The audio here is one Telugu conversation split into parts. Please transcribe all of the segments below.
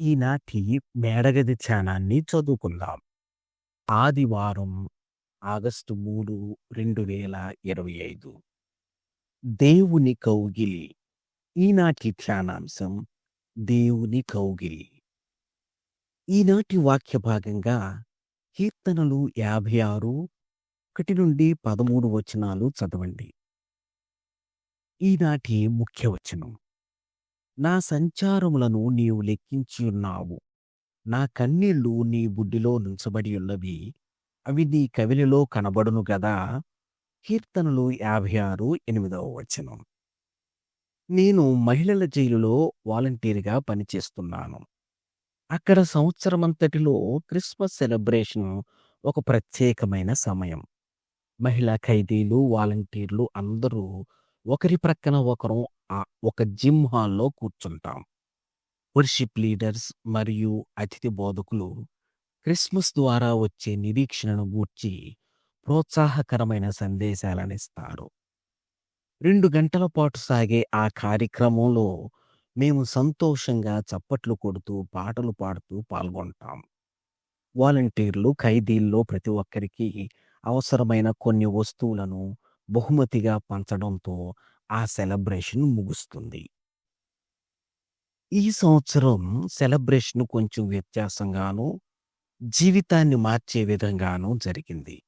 ఈనాటి మేడగది ధ్యానాన్ని చదువుకుందాం. ఆదివారం ఆగస్టు మూడు రెండు వేల ఇరవై ఐదు. దేవుని కౌగిలి. ఈనాటి ధ్యానాంశం దేవుని కౌగిలి. ఈనాటి వాక్య భాగంగా కీర్తనలు యాభై ఆరు ఒకటి నుండి పదమూడు వచనాలు చదవండి. ఈనాటి ముఖ్య వచనం. నా సంచారములను నీవు లెక్కించి ఉన్నావు నా కన్నీళ్ళు నీ బుడ్డిలో నుంచబడియున్నవి అవి నీ కవిలిలో కనబడును గదా. కీర్తనలు యాభై ఆరు ఎనిమిదవ వచనం. నేను మహిళల జైలులో వాలంటీర్గా పనిచేస్తున్నాను. అక్కడ సంవత్సరమంతటిలో క్రిస్మస్ సెలబ్రేషన్ ఒక ప్రత్యేకమైన సమయం. మహిళా ఖైదీలు వాలంటీర్లు అందరూ ఒకరి ప్రక్కన ఒకరు ఒక జిమ్ హాల్లో కూర్చుంటాం. వర్షిప్ లీడర్స్ మరియు అతిథి బోధకులు క్రిస్మస్ ద్వారా వచ్చే నిరీక్షణను గూర్చి ప్రోత్సాహకరమైన సందేశాలనిస్తారు రెండు గంటల పాటు సాగే ఆ కార్యక్రమంలో మేము సంతోషంగా చప్పట్లు కొడుతూ పాటలు పాడుతూ పాల్గొంటాం. వాలంటీర్లు ఖైదీల్లో ప్రతి ఒక్కరికి అవసరమైన కొన్ని వస్తువులను బహుమతిగా పంచడంతో ఆ సెలబ్రేషన్ ముగుస్తుంది. ఈ సంవత్సరం సెలబ్రేషన్ కొంచెం వ్యత్యాసంగాను జీవితాన్ని మార్చే విధంగాను జరిగింది.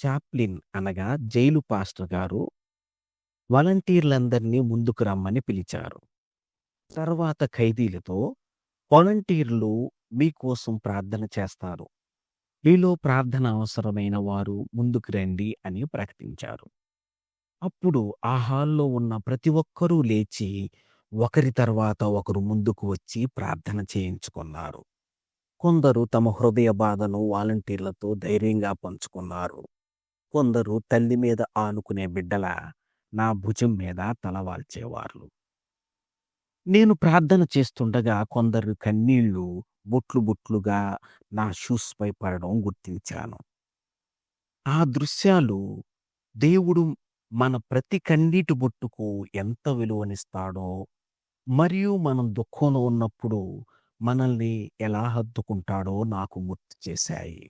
చాప్లిన్ అనగా జైలు పాస్టర్ గారు వాలంటీర్లందరినీ ముందుకు రమ్మని పిలిచారు. తర్వాత ఖైదీలతో వాలంటీర్లు మీకోసం ప్రార్థన చేస్తారు. మీలో ప్రార్థన అవసరమైన వారు ముందుకు రండి అని ప్రకటించారు. అప్పుడు ఆ హాల్లో ఉన్న ప్రతి ఒక్కరూ లేచి ఒకరి తర్వాత ఒకరు ముందుకు వచ్చి ప్రార్థన చేయించుకున్నారు. కొందరు తమ హృదయ బాధను వాలంటీర్లతో ధైర్యంగా పంచుకున్నారు. కొందరు తల్లి మీద ఆనుకునే బిడ్డల నా భుజం మీద తలవాల్చేవారు నేను ప్రార్థన చేస్తుండగా కొందరు కన్నీళ్ళు బొట్లు బొట్లుగా నా షూస్పై పడడం గుర్తించాను. ఆ దృశ్యాలు దేవుడు మన ప్రతి కన్నీటి బొట్టుకు ఎంత విలువనిస్తాడో మరియు మనం దుఃఖంలో ఉన్నప్పుడు మనల్ని ఎలా హద్దుకుంటాడో నాకు గుర్తు చేశాయి.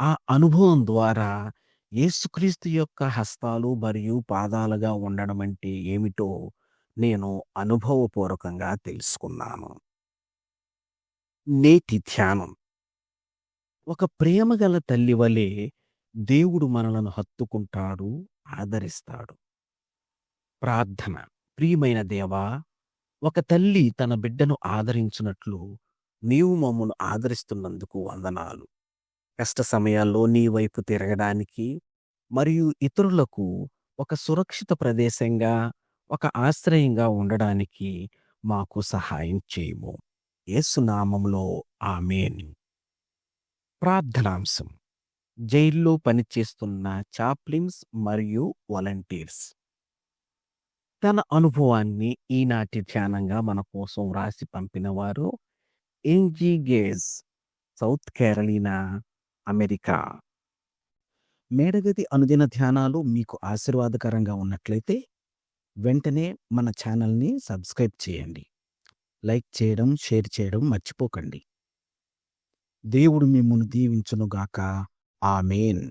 ఆ అనుభవం ద్వారా యేసుక్రీస్తు యొక్క హస్తాలు మరియు పాదాలుగా ఉండడం అంటే ఏమిటో నేను అనుభవపూర్వకంగా తెలుసుకున్నాను. నేటి ధ్యానం. ఒక ప్రేమగల తల్లి వలె దేవుడు మనలను హత్తుకుంటాడు ఆదరిస్తాడు. ప్రార్థన. ప్రియమైన దేవా ఒక తల్లి తన బిడ్డను ఆదరించినట్లు నీవు మమ్మను ఆదరిస్తున్నందుకు వందనాలు. కష్ట సమయాల్లో నీ వైపు తిరగడానికి మరియు ఇతరులకు ఒక సురక్షిత ప్రదేశంగా ఒక ఆశ్రయంగా ఉండడానికి మాకు సహాయం చేయము. ఏసునామంలో ఆమెన్. ప్రార్థనాంశం. జైల్లో పనిచేస్తున్న చాప్లిన్స్ మరియు వాలంటీర్స్. తన అనుభవాన్ని ఈనాటి ధ్యానంగా మన కోసం రాసి పంపినవారు Angie Gage South Carolina America. మేడగది అనుదిన ధ్యానాలు మీకు ఆశీర్వాదకరంగా ఉన్నట్లయితే వెంటనే మన ఛానల్ని సబ్స్క్రైబ్ చేయండి. లైక్ చేయడం షేర్ చేయడం మర్చిపోకండి. దేవుడు మిమ్మల్ని దీవించునుగాక. ఆమెన్